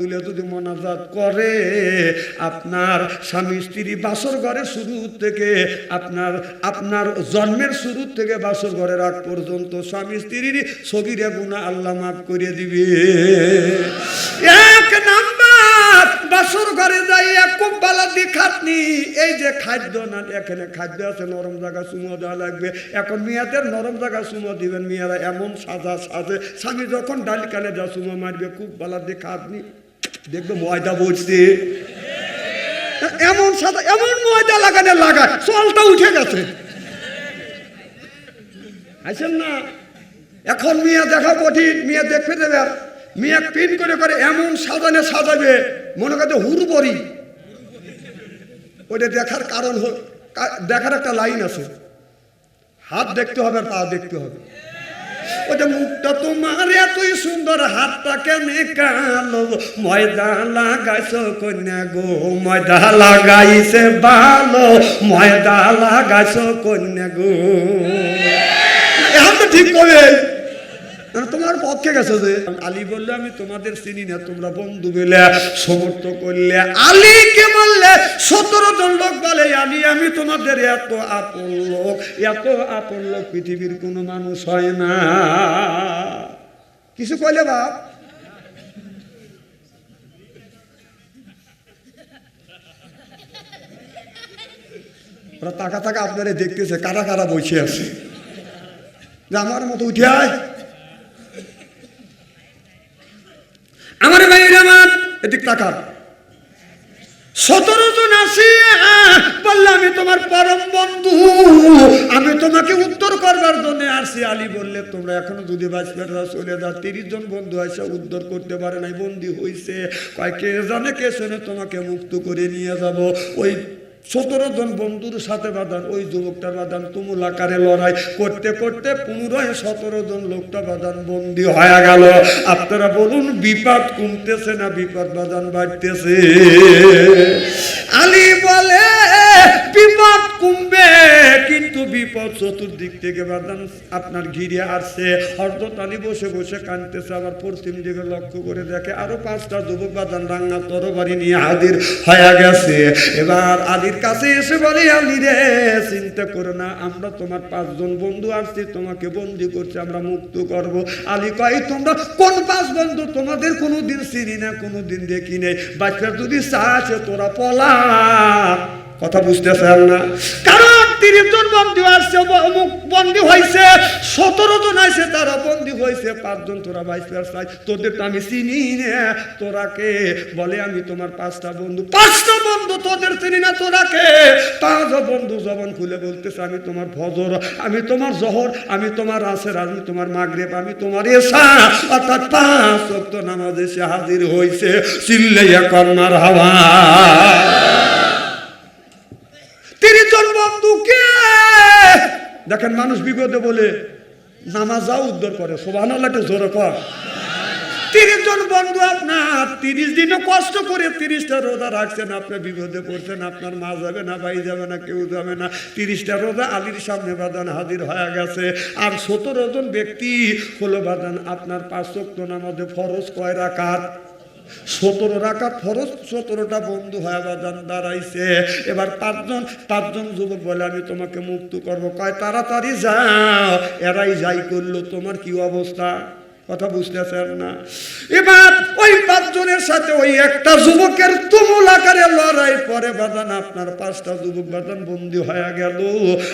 তুলে যদি মনাজাত করে, আপনার স্বামী স্ত্রী বাসর ঘরে শুরু থেকে আপনার আপনার জন্মের শুরু থেকে বাসর ঘরের আগ পর্যন্ত স্বামী স্ত্রীর সগিরে গুণা আল্লাহ মাফ করে দিবে। এক নাম্বার, বাসর ঘরে যাই খুব বালা দিয়ে খাটনি এই যে খাদ্য না, এখানে খাদ্য আছে, নরম জায়গা চুমো দেওয়া লাগবে। এখন মেয়েদের নরম জায়গা চুমো দিবেন, মেয়েরা এমন সাজা সাজে, স্বামী যখন ডালিকানে যা চুমো মারবে, খুব বালা দিয়ে খাটনি দেখবে ময়দা বলছে। এমন সাদা, এমন ময়দা লাগানে লাগায়, চলটা উঠে গেছে। আছেন না? এখন মিয়া দেখা কঠিন, মিয়া দেখতে দেবে মিয়া পিন করে করে এমন সাজানে সাজাবে, মনে করছে হুরবরি। ওটা দেখার কারণ দেখার একটা লাইন আছে। হাত দেখতে হবে আর পা দেখতে হবে। ওটা মুখটা তোমার এতই সুন্দর, হাতটা কেনে কালো? ময়দা লাগাইছো কন্যা গো, ময়দা লাগাইছে ভালো। ময়দা লাগাইছো কন্যা গো। এখন ঠিক করে মানে তোমার পক্ষে গেছো যে। আলী বললে আমি তোমাদের চিনি না তোমরা বন্ধু মিলে সমর্থ করলে। আলীকে বললে সতেরো জন লোক বলে আলী আমি তোমাদের এত আপন লোক এত আপন লোক পৃথিবীর কোনো মানুষ হয় না। কিছু কইলে বাপ। ওরা টাকা টাকা আপনারা দেখতেছে কারা কারা বসে আছে। যে আমার মতো উঠে আয়। আমার ভাইয়ের আমার এদিক টাকা সতেরো জন আসি বললে আমি তোমার পরম বন্ধু। আমি তোমাকে উত্তর করবার জন্য আসি আলী বললে, তোমরা এখনও যদি বাঁচবেরা চলে যাও, তিরিশ জন বন্ধু আসে উদ্ধার করতে পারে নাই। বন্দি হয়েছে কয়, কে জানে, কে শুনে তোমাকে মুক্ত করে নিয়ে যাব? ওই সতেরো জন বন্ধুর সাথে বাঁধান ওই যুবকটা বাঁধান তুমুল আকারে লড়াই করতে করতে পুনরায় সতেরো জন লোকটা বাঁধান বন্দি হয়ে গেল। আপনারা বলুন, বিপদ কমতেছে না, বিপদ বাঁধান বাড়তেছে? আলী বলে বিপদ কমবে, কিন্তু বিপদ চতুর্দিক থেকে বাদান আপনার ঘিরে আসছে। হরদত বসে বসে কানতেছে আবার পশ্চিম দিকে লক্ষ্য করে দেখে আরও পাঁচটা যুবক বাদান রাঙ্গা তরবারি নিয়ে হাজির হয়ে গেছে। এবার আলীর কাছে এসে বলে, আলী রে, চিন্তা করো না, আমরা তোমার পাঁচজন বন্ধু আসছি, তোমাকে বন্দি করছে, আমরা মুক্ত করব। আলী কয়, তোমরা কোন পাঁচ বন্ধু? তোমাদের কোনো দিন চিনি না কোনো দিন দেখি নেই। বাচ্চার যদি চা আছে তোরা পলা কথা বুঝতেছেন না। কারণ তিরিশ জন বন্দী আসছে বন্দী হয়েছে সতেরো জন আছে, তারা বন্দী হয়েছে, পাঁচজন তোরা বাইশ চাই তোদের তো আমি চিনি না তোরাকে বলে আমি তোমার পাঁচটা বন্ধু। পাঁচটা বন্ধু তোদের চিনি না তোরাকে পাঁচ বন্ধু জবান খুলে বলতেছে, আমি তোমার ফজর আমি তোমার জহর, আমি তোমার আসের, আমি তোমার মাগরেব, আমি তোমার এসা অর্থাৎ পাঁচ ওয়াক্ত নামাজ এসে হাজির হয়েছে চিল্লাইয়া কন্যার হাওয়া তিরিশ বন্ধুকে দেখেন মানুষ বিপদে বলে, নামাজ যাও উদ্ধার করে। সোভান জোরে কর তিরিশ জন বন্ধু আপনার, তিরিশ দিনও কষ্ট করে তিরিশটা রোজা রাখছেন। আপনি বিপদে পড়ছেন, আপনার মা যাবে না, ভাই যাবে না, কেউ যাবে না। তিরিশটা রোজা আলির সামনে বাদান হাজির হয়ে গেছে। আর সতেরো জন ব্যক্তি হলো বাদান, আপনার পাঁচ নামাজে ফরজ কয় রাকাত? সতেরো রাখা ফরজ, সতেরোটা বন্ধু হয়ে বাজান দাঁড়াইছে। এবার পাঁচজন পাঁচজন যুবক বলে, আমি তোমাকে মুক্ত করব। কয়, তাড়াতাড়ি যাও, এরাই যাই করল। তোমার কি অবস্থা? কথা বুঝতেছেন না। এবার ওই পাঁচজনের সাথে ওই একটা যুবকের তুমুল আকারে লড়াই পরে বাদান আপনার পাঁচটা যুবক বাদান বন্দী হয়ে গেল।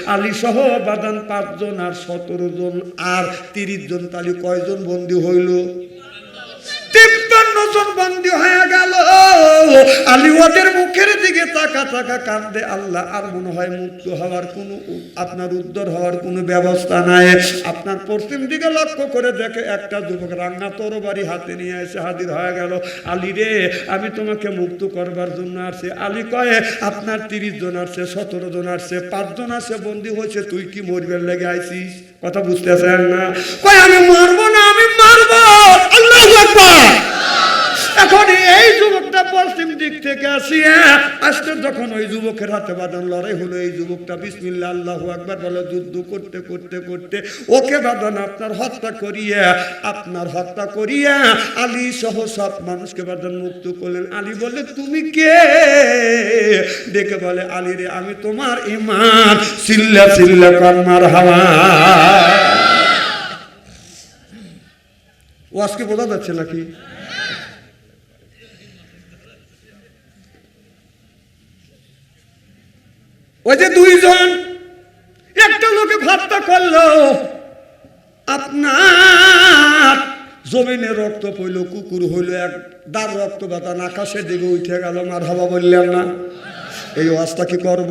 আলী সহ বাদান পাঁচজন আর সতেরো জন, আর তিরিশ জন তালি কয়জন বন্দী হইল? হয়ে গেল। মুখের দিকে তাকা তাকা কান্দে আল্লাহ, আর মনে হয় মুক্ত হওয়ার কোনো আপনার উদ্ধার হওয়ার কোনো ব্যবস্থা নাই। আপনার পশ্চিম দিকে লক্ষ্য করে দেখে একটা যুবক রান্না হাতে নিয়ে এসে হাজির হয়ে গেল। আলী রে, আমি তোমাকে মুক্ত করবার জন্য আসছে। আলী কয়ে, আপনার তিরিশ জন আসছে, সতেরো জন আসছে পাঁচজন আসছে, বন্দী হয়েছে, তুই কি মরবের লেগে আইছিস? কথা বুঝতে বুঝতেছেন না? কয়, আমি মারবো না, আমি মারবো। আল্লাহ এখন এই যুবকটা পশ্চিম দিক থেকে আসিয়া আসতে যখন ওই যুবকের হাতে বাঁধান লড়াই হলো, এই যুবকটা বিসমিল্লা আল্লাহ একবার বলে, যুদ্ধ করতে করতে করতে ওকে বাঁধান আপনার হত্যা করিয়া। আপনার হত্যা করিয়া আলী সহ সব মানুষকে বাঁধান মুক্ত করলেন। আলী বলে তুমি কে? দেখে বলে, আলী রে, আমি তোমার ইমান সিল্লা সিল্লা কর্মার হাওয়া ও আজকে বোঝা যাচ্ছে নাকি? ওই যে দুইজন, একটা লোকে ভাবটা করল, আপনার জমিনে রক্ত পইল কুকুর হইল, এক দার রক্ত বাতান আকাশের দিকে উঠে গেল, মার হাবা বললেন না। এই অবস্থা কি করব?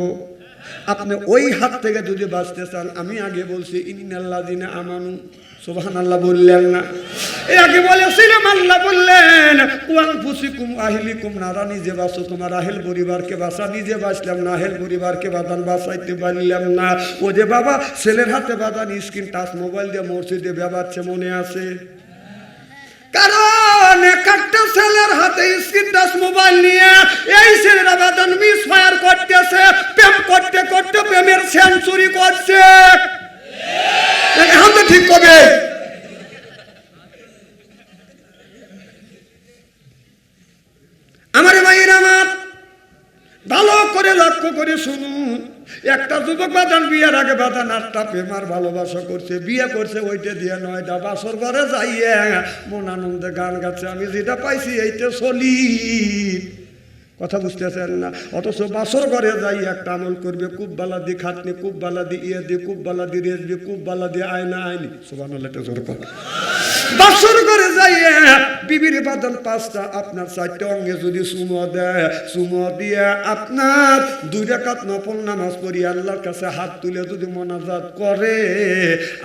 আপনি ওই হাত থেকে যদি বাঁচতে চান, আমি আগে বলছি ইনিনাল্লাহ দিনে আমানু। আল্লাহ বললেন না। আগে বললেন নারা। নিজে তোমার আহেল নিজে বাঁচলাম না, আহেল না। ও যে বাবা, ছেলের হাতে বাদান স্ক্রিন টাচ, মোবাইল দিয়ে মসজিদে বেবাচ্ছে, মনে আছে? কারণ একটা ছেলের হাতে স্ক্রিন টাচ মোবাইল নিয়ে এই ছেলেরা বাদান মিস ফায়ার করতেছে, প্রেম করতে করতে প্রেমের সেঞ্চুরি করছে। এখন তো ঠিক কবে আমার ভাইয়ের আমার ভালো করে শুনুন। একটা যুবক বাদান বিয়ের আগে বাদান আটটা প্রেমার ভালোবাসা করছে, বিয়ে করছে, ওইটা দিয়ে নয়টা বাসর ঘরে যাইয়ে মন আনন্দে গান গাচ্ছে। আমি যেটা পাইছি এইটা চলি। কথা বুঝতেছেন না? অথচ বাসর ঘরে যাই একটা আমল করবে খুব বালা দিয়ে খাটনি খুব বালা দিয়ে ইয়ে দিয়ে খুব বালা দিয়ে রেসবে খুব বালা দিয়ে আয়না। আয়নি সোবান জোর কর। বাসর করে যাইয়ে বিবির বাদন পাঁচটা আপনার চারটে অঙ্গে যদি সুমো দেয়, সুমো দিয়ে আপনার দুই রাকাত নফল নামাজ পড়ি, আল্লাহর কাছে হাত তুলে যদি মোনাজাত করে,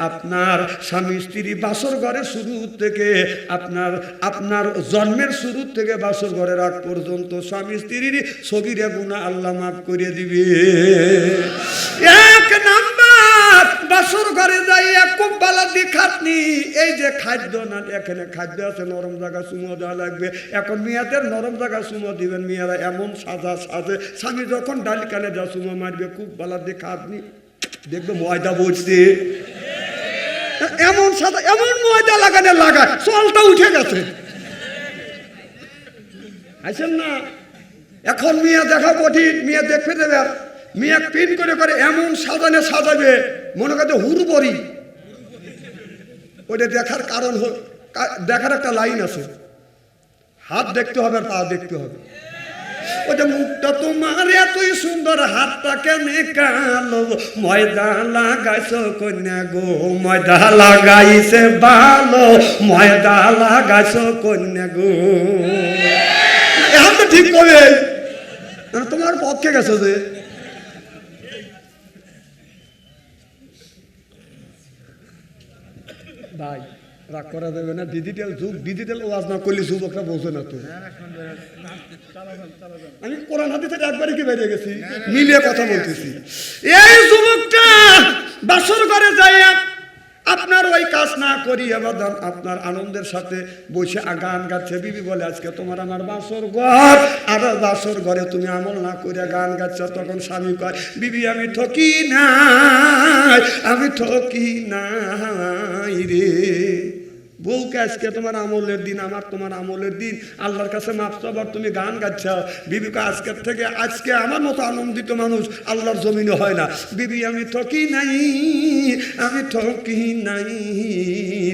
আপনার স্বামী স্ত্রী বাসর ঘরে শুরু থেকে, আপনার আপনার জন্মের শুরু থেকে বাসর ঘরের আগ পর্যন্ত স্বামী স্ত্রীর সগিরে গুণা আল্লাহ মাফ করে দিবে। এক নাম্বার বাসর ঘরে যাইয়া খুব বালা দিয়ে এই যে খাদ্য না, এখানে খাদ্য আছে, নরম জায়গা চুমো দেওয়া লাগবে। এখন মেয়াদের নরম জায়গা চুমো দিবেন, মেয়েরা এমন সাজা সাজে। স্বামী যখন ডালি কানে যা চুমো মারবে খুব বালা দিয়ে খাটনি। দেখবে ময়দা বসছে এমন সাদা এমন ময়দা লাগানে লাগায়, চলটা উঠে গেছে। আছেন না? এখন মিয়া দেখা কঠিন, মিয়া দেখতে দেবে। মিয়া পিন করে করে এমন সাজানে সাজাবে। মনে করতে হুরবরি ওইটা দেখার কারণ দেখার একটা লাইন আছে। হাত দেখতে হবে পা দেখতে হবে। ওটা মুখটা তোমার এতই সুন্দর, হাতটা কেনে কালো। ময়দা লাগাইছ কন্যা গো ময়দা লাগাইছে ভালো ময়দা লাগাইছ কন্যা গো। এখন তো ঠিক হবে তোমার পক্ষে গেছো যে। ভাই রাগ করা যাবে না। ডিজিটাল যুগ ডিজিটাল ওয়াজ না করলে যুবকরা বোঝে না তো। আমি কোরআন হাতে থেকে একবারে কি বেরিয়ে গেছি? মিলিয়ে কথা বলতেছি। এই যুবকটা বাসর ঘরে যায় আপনার ওই কাজ না করি আবাদান আপনার আনন্দের সাথে বসে গান গাচ্ছে। বিবি বলে, আজকে তোমার আমার বাসর ঘর। আর বাসর ঘরে তুমি আমল না করে গান গাচ্ছ, তখন স্বামী কয়, বিবি, আমি ঠকি না আমি ঠকি না রে। বউকে আজকে তোমার আমলের দিন, আমার তোমার আমলের দিন। আল্লাহর কাছে মাপ চাবার তুমি গান গাচ্ছ বিবিকে আজকের থেকে আজকে আমার মতো আনন্দিত মানুষ আল্লাহর জমিনে হয় না। বিবি, আমি ঠকি নাই, আমি ঠকি নাই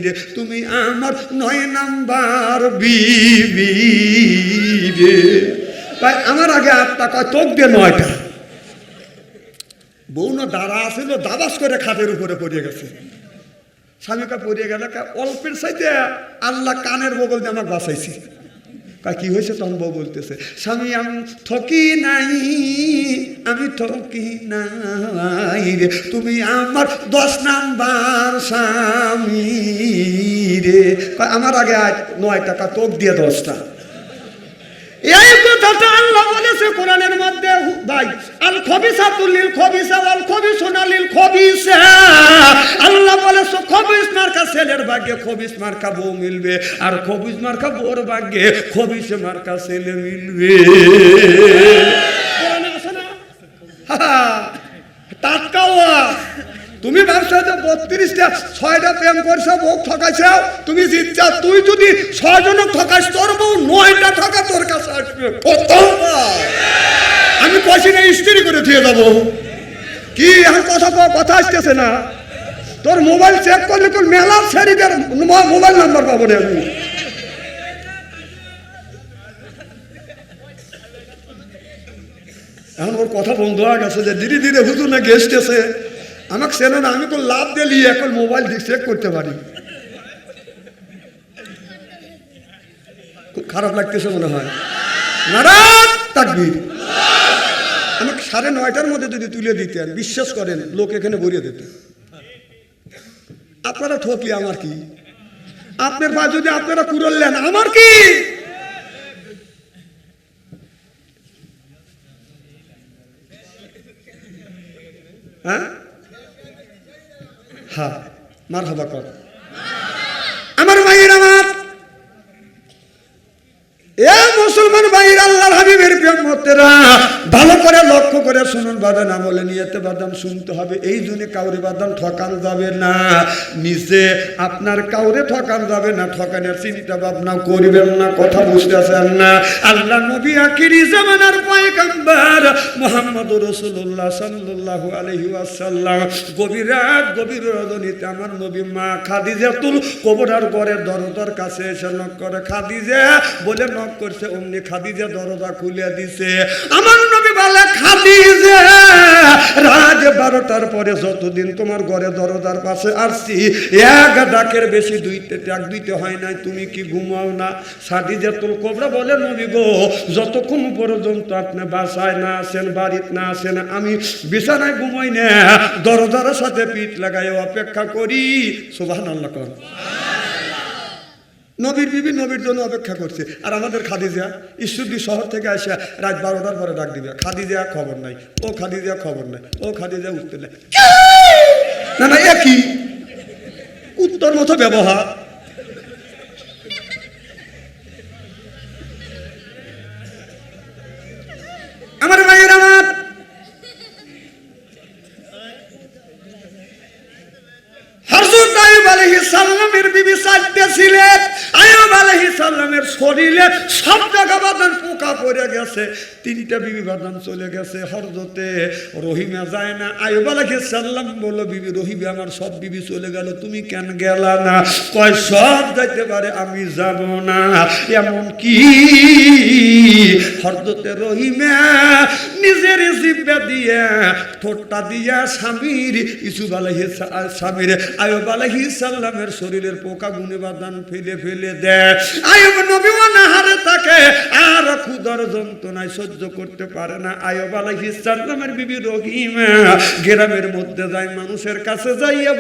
রে। তুমি আমার নয় নাম্বার বিবি রে। ভাই, আমার আগে আটটা কয়, তোক দিয়ে নয়টা। বউ না দাঁড়া আসিল দাবাস করে খাটের উপরে পড়ে গেছে। স্বামীকে পরিয়ে গেল অল্পের সাইতে আল্লাহ কানের বগল দিয়ে আমাকে বাসাইছি কা কি হয়েছে? তখন বউ বলতেছে, স্বামী, আমি ঠকি নাই, আমি ঠকি নাই রে। তুমি আমার দশ নাম্বার স্বামী রে। আমার আগে নয় টাকা তোক দিয়ে দশটা। এই কথাটা আল্লাহ বলেছে কোরআনের মধ্যে ভাই, আল খবিসা তুলিল খবিসা আল খবিসুনা লিল খবিসা। আল্লাহ বলে সো খবিস মার্কা ছেলের ভাগ্যে, খবিস মার্কা বউ মিলবে, আর খবিস মার্কা বউর ভাগ্যে, খবিস মার্কা ছেলে মিলবে। কোরআনে আছে না? হা, টাটকা ওয়াজ। তুমি ভাবছ যে বত্রিশটা ছয়টা প্রেম করছ বউ ঠকাইছো তুমি জিতছা। তুই যদি ছয়জনক ঠকাইছ তোর বউ নয়টা ঠকা তোর কাছে আসবে। আমি কষি না স্ত্রি করে দিয়ে যাব কি এখন কথা কথা আসতেছে না। তোর মোবাইল চেক করলে তোর মেলা শরীরের মোবাইল নাম্বার পাবো না আমি। এখন ওর কথা বন্ধ হয়ে গেছে যে ধীরে ধীরে হুজুর না গেস্ট এসে আমাকে চেনে না, আমি তো লাভ দিলি এখন মোবাইল চেক করতে পারি। খুব খারাপ লাগতেছে মনে হয়। আমাকে সাড়ে নয়টার মধ্যে যদি তুলে দিতেন, বিশ্বাস করেন, লোক এখানে ভরিয়ে দিত। আপনারা ঠকলি আমার কি? আপনার পা যদি আপনারা কুড়লেন আমার কি? হ্যাঁ মার হবা কর আমার ভাইয়ের আমার এ মুসলমান ভাইয়ের আল্লাহর হাবিবের প্রেমতেরা ভালো করে করে শুনুন বাদান আমলে নিয়েতে বাদান শুনতে হবে। এই জন্য কাউরে বাদান ঠকান যাবে না। নিজে আপনার কাউরে ঠকান যাবে না, ঠকানের চিন্তা ভাবনা করিবেন না, কথা বুঝতেছেন না। আল্লাহ নবী আখিরি জামানার পয়গম্বর মোহাম্মদ রসুল্লাহ সাল্লাল্লাহু আলাইহি ওয়াসাল্লাম। গভীর রাত, গভীর রজনীতে আমার নবী মা খাদিজাতুল কোবরার ঘরের দরজার কাছে এসে নক করে, খাদিজা, বলে নক করছে, অমনি খাদিজা দরজা খুলে দিছে। আমার নবী বলে বারোটার পরে যতদিন তোমার ঘরে দরজার পাশে আসছি, এক ডাকের বেশি দুইতে ডাক দিতে হয় নাই, তুমি কি ঘুমাও না? খাদিজাতুল কোবরা বলে, নবী গো, যতক্ষণ পর্যন্ত আপনি বাসায় না আসেন, বাড়িতে না আসেন, আমি বিছানায় ঘুমাই না, দরজার সাথে পিঠ লাগাই অপেক্ষা করি। সুবাহান আল্লাহ কর। নবীর বিবি নবীর জন্য অপেক্ষা করছে। আর আমাদের খাদিজা, ঈশ্বরদী শহর থেকে আসে রাত বারোটার পরে ডাক দিবে, খাদিজা, খবর নাই। ও খাদিজা, খবর নাই। ও খাদিজা উত্তর নাই। না না একই উত্তর মতো ব্যবহার। আমার সালামের বিবি চারটে ছিলেন। আইয়ুব আলাইহিস সালামের শরীরে সব জায়গা বাদান পোকা পড়ে গেছে। তিনটা বিবি বাদান চলে গেছে হরজতে। রহিমা যায় না। আইয়ুব আলাইহিস সালাম বলল, বিবি রহিমে, আমার সব বিবি চলে গেল, তুমি কেন গেলা না? কয়, সব যাইতে পারে, আমি যাব না। এমন কি? হরজতে রহিমা নিজের জিব্বা দিয়ে, ঠোঁটটা দিয়া স্বামীর, ইসুফ আলাইহিস স্বামীর, আয়ুব আলাইহিস সালামের শরীরের পোকা গুনে বাদান ফেলে ফেলে দেয়। আয়ুব নবী অনাহারে থাকে, আর ক্ষুদর যন্ত্রণায় সহ্য করতে পারে না। আয়ুব আলাইহিস সালামের বিবি রহিমা, গ্রামের মধ্যে যায়, মানুষের কাছে যাইয়া